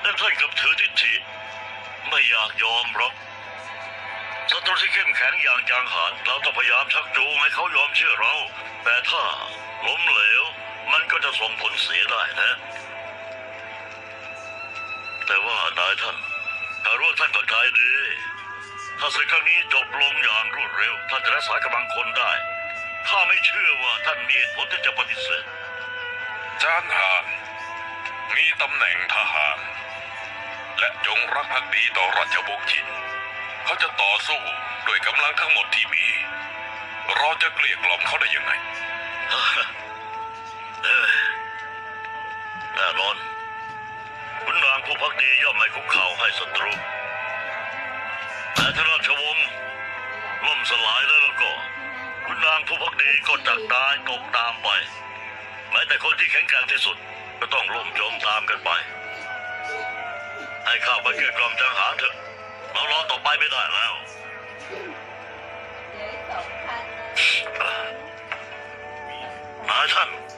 แต่ท่านกับถือทิฏฐิไม่อยากยอมหรอกศัตรูที่เข้มแข็งอย่างจางหานเราต้องพยายามชักจูงให้เขายอมเชื่อเรา แต่ถ้าล้มเหลว มันก็จะส่งผลเสียได้นะ แต่ว่านายท่านถ้ารู้ว่าท่านก็ใจดี ถ้าศึกครั้งนี้จบลงอย่างรวดเร็ว ท่านจะรักษากำลังคนได้ข้าไม่เชื่อว่าท่านมีเหตุผลที่จะปฏิเสธจานหาน มีตำแหน่งทหาร และจงรักภักดีต่อราชวงศ์ชินเขาจะต่อสู้ด้วยกำลังทั้งหมดที่มี เราจะเกลี้ยกล่อมเขาได้ยังไงเอ้ยแน่นอนคุณนางผู้พักดีย่อมไม่คุกเข่าให้ศัตรูแต่ถ้าราชวงศ์ล่มสลายแล้วแล้วก็ คุณนางผู้พักดีก็จักตายตกตามไปแม้แต่คนที่แข็งแกร่งที่สุด ต้องล่มจมตามกันไป ให้ข้าไปเกลี้ยกล่อมจังหารเถอะเรารอต่อไปไม่ได้แล้วเหลืออีกสองพันนะนายท่านเ